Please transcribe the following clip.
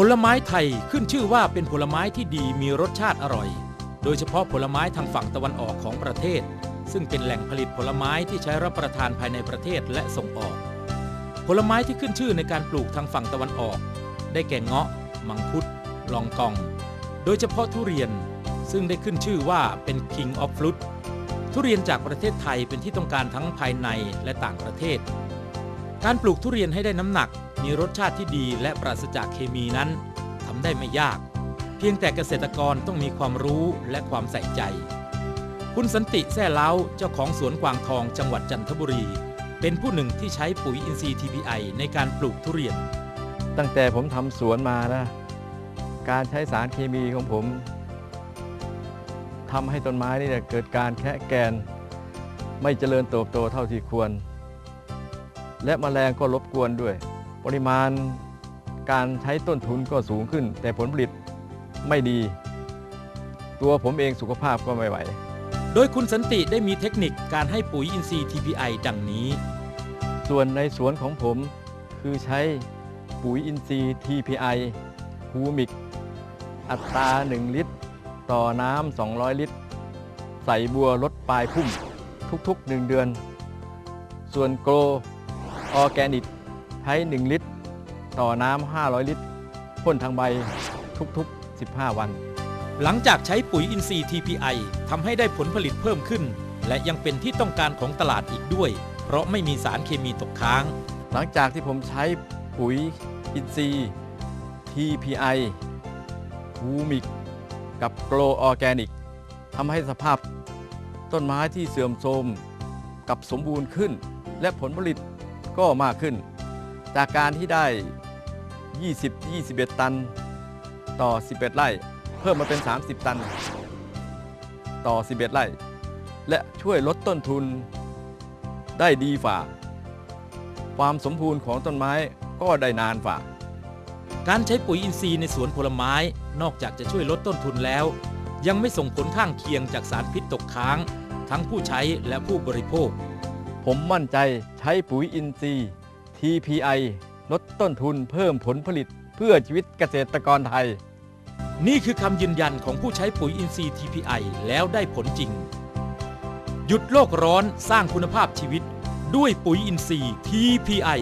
ผลไม้ไทยขึ้นชื่อว่าเป็นผลไม้ที่ดีมีรสชาติอร่อย โดยเฉพาะผลไม้ทางฝั่งตะวันออกของประเทศ ซึ่งเป็นแหล่งผลิตผลไม้ที่ใช้รับประทานภายในประเทศและส่งออก ผลไม้ที่ขึ้นชื่อในการปลูกทางฝั่งตะวันออก ได้แก่เงาะ มังคุด ลองกอง โดยเฉพาะทุเรียนซึ่งได้ขึ้นชื่อว่าเป็น King of Fruit ทุเรียนจากประเทศไทยเป็นที่ต้องการทั้งภายในและต่างประเทศ การปลูกทุเรียนให้ได้น้ำหนัก มีรสชาติที่ดีและปราศจากเคมีนั้นทำได้ไม่ยาก เพียงแต่เกษตรกรต้องมีความรู้และความใส่ใจ คุณสันติแซ่เล้าเจ้าของสวนกวางทองจังหวัดจันทบุรี เป็นผู้หนึ่งที่ใช้ปุ๋ยอินทรีย์ TPI ในการปลูกทุเรียน ตั้งแต่ผมทำสวนมานะ การใช้สารเคมีของผมทำให้ต้นไม้นี่เกิดการแคะแกน ไม่เจริญเติบโตเท่าที่ควร และแมลงก็รบกวนด้วย ปริมาณการใช้ต้นทุนก็สูงขึ้น แต่ผลผลิตไม่ดี ตัวผมเองสุขภาพก็ไม่ไหว โดยคุณสันติได้มีเทคนิคการให้ปุ๋ยอินทรีย์ TPI ดังนี้ ส่วนในสวนของผมคือใช้ปุ๋ยอินทรีย์ TPI ฮูมิก อัตรา 1 ลิตร ต่อน้ำ200 ลิตร ใส่บัวลดปลายพุ่มทุกๆ 1 เดือน ส่วนโกลออร์แกนิกใช้ 1 ลิตร ต่อน้ำ500 ลิตรพ่นทางใบทุกๆ 15 วัน หลังจากใช้ปุ๋ยอินทรีย์ TPI ทำให้ได้ผลผลิตเพิ่มขึ้น และยังเป็นที่ต้องการของตลาดอีกด้วย เพราะไม่มีสารเคมีตกค้าง หลังจากที่ผมใช้ปุ๋ยอินทรีย์ TPI ฮูมิก กับโกลออร์แกนิกทำให้สภาพต้นไม้ที่เสื่อมโทรมกลับสมบูรณ์ขึ้น และผลผลิตก็มากขึ้น จากการที่ได้ 20-21 ตันต่อ 11 ไร่ เพิ่มมาเป็น 30 ตัน ต่อ 11 ไร่ และช่วยลดต้นทุนได้ดีฝ่า ความสมบูรณ์ของต้นไม้ก็ได้นานฝ่า การใช้ปุ๋ยอินทรีย์ในสวนผลไม้นอกจากจะช่วยลดต้นทุนแล้ว ยังไม่ส่งผลข้างเคียงจากสารพิษตกค้าง ทั้งผู้ใช้และผู้บริโภค ผมมั่นใจใช้ปุ๋ยอินทรีย์ TPI ลดต้นทุนเพิ่มผลผลิตเพื่อชีวิตเกษตรกรไทย นี่คือคำยืนยันของผู้ใช้ปุ๋ยอินทรีย์ TPI แล้วได้ผลจริง หยุดโลกร้อนสร้างคุณภาพชีวิตด้วยปุ๋ยอินทรีย์ TPI